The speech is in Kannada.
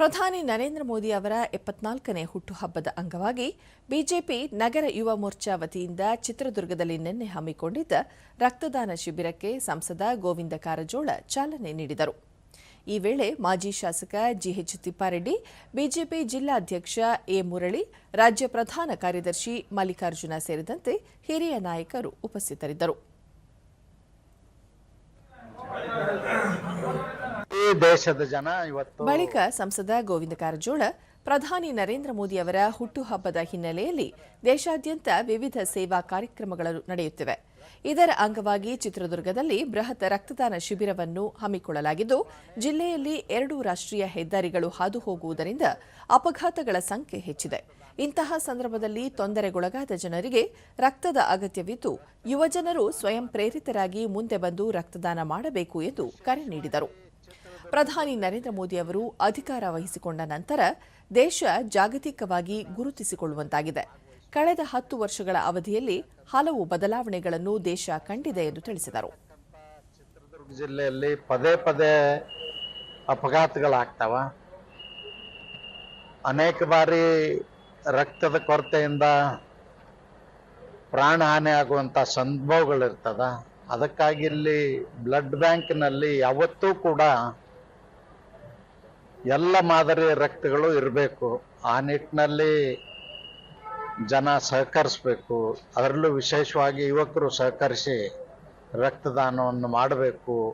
ಪ್ರಧಾನಿ ನರೇಂದ್ರ ಮೋದಿ ಅವರ ಎಪ್ಪತ್ನಾಲ್ಕನೇ ಹುಟ್ಟುಹಬ್ಬದ ಅಂಗವಾಗಿ ಬಿಜೆಪಿ ನಗರ ಯುವ ಮೋರ್ಚಾ ವತಿಯಿಂದ ಚಿತ್ರದುರ್ಗದಲ್ಲಿ ನಿನ್ನೆ ಹಮ್ಮಿಕೊಂಡಿದ್ದ ರಕ್ತದಾನ ಶಿಬಿರಕ್ಕೆ ಸಂಸದ ಗೋವಿಂದ ಕಾರಜೋಳ ಚಾಲನೆ ನೀಡಿದರು. ಈ ವೇಳೆ ಮಾಜಿ ಶಾಸಕ ಜಿಎಚ್ ತಿಪ್ಪಾರೆಡ್ಡಿ, ಬಿಜೆಪಿ ಜಿಲ್ಲಾಧ್ಯಕ್ಷ ಎ ಮುರಳಿ, ರಾಜ್ಯ ಪ್ರಧಾನ ಕಾರ್ಯದರ್ಶಿ ಮಲ್ಲಿಕಾರ್ಜುನ ಸೇರಿದಂತೆ ಹಿರಿಯ ನಾಯಕರು ಉಪಸ್ಥಿತರಿದ್ದರು ಈ ದೇಶದ ಜನ ಇವತ್ತು ಬಳಿಕ ಸಂಸದ ಗೋವಿಂದ ಕಾರಜೋಳ, ಪ್ರಧಾನಿ ನರೇಂದ್ರ ಮೋದಿ ಅವರ ಹುಟ್ಟುಹಬ್ಬದ ಹಿನ್ನೆಲೆಯಲ್ಲಿ ದೇಶಾದ್ಯಂತ ವಿವಿಧ ಸೇವಾ ಕಾರ್ಯಕ್ರಮಗಳು ನಡೆಯುತ್ತಿವೆ. ಇದರ ಅಂಗವಾಗಿ ಚಿತ್ರದುರ್ಗದಲ್ಲಿ ಬೃಹತ್ ರಕ್ತದಾನ ಶಿಬಿರವನ್ನು ಹಮ್ಮಿಕೊಳ್ಳಲಾಗಿದ್ದು, ಜಿಲ್ಲೆಯಲ್ಲಿ ಎರಡು ರಾಷ್ಟ್ರೀಯ ಹೆದ್ದಾರಿಗಳು ಹಾದು ಹೋಗುವುದರಿಂದ ಅಪಘಾತಗಳ ಸಂಖ್ಯೆ ಹೆಚ್ಚಿದೆ. ಇಂತಹ ಸಂದರ್ಭದಲ್ಲಿ ತೊಂದರೆಗೊಳಗಾದ ಜನರಿಗೆ ರಕ್ತದ ಅಗತ್ಯವಿದ್ದು, ಯುವಜನರು ಸ್ವಯಂ ಪ್ರೇರಿತರಾಗಿ ಮುಂದೆ ಬಂದು ರಕ್ತದಾನ ಮಾಡಬೇಕು ಎಂದು ಕರೆ ನೀಡಿದರು. ಪ್ರಧಾನಿ ನರೇಂದ್ರ ಮೋದಿ ಅವರು ಅಧಿಕಾರ ವಹಿಸಿಕೊಂಡ ನಂತರ ದೇಶ ಜಾಗತಿಕವಾಗಿ ಗುರುತಿಸಿಕೊಳ್ಳುವಂತಾಗಿದೆ. ಕಳೆದ ಹತ್ತು ವರ್ಷಗಳ ಅವಧಿಯಲ್ಲಿ ಹಲವು ಬದಲಾವಣೆಗಳನ್ನು ದೇಶ ಕಂಡಿದೆ ಎಂದು ತಿಳಿಸಿದರು. ಚಿತ್ರದುರ್ಗ ಜಿಲ್ಲೆಯಲ್ಲಿ ಪದೇ ಪದೇ ಅಪಘಾತಗಳಾಗ್ತಾವ. ಅನೇಕ ಬಾರಿ ರಕ್ತದ ಕೊರತೆಯಿಂದ ಪ್ರಾಣ ಹಾನಿ ಆಗುವಂತ ಸಂಭವಗಳಿರ್ತದ. ಅದಕ್ಕಾಗಿ ಇಲ್ಲಿ ಬ್ಲಡ್ ಬ್ಯಾಂಕ್ನಲ್ಲಿ ಯಾವತ್ತೂ ಕೂಡ ಎಲ್ಲ ಮಾದರಿ ರಕ್ತಗಳು ಇರಬೇಕು. ಆ ನಿಟ್ಟಿನಲ್ಲಿ ಜನ ಸಹಕರಿಸಬೇಕು. ಅದರಲ್ಲೂ ವಿಶೇಷವಾಗಿ ಯುವಕರು ಸಹಕರಿಸಿ ರಕ್ತದಾನವನ್ನು ಮಾಡಬೇಕು.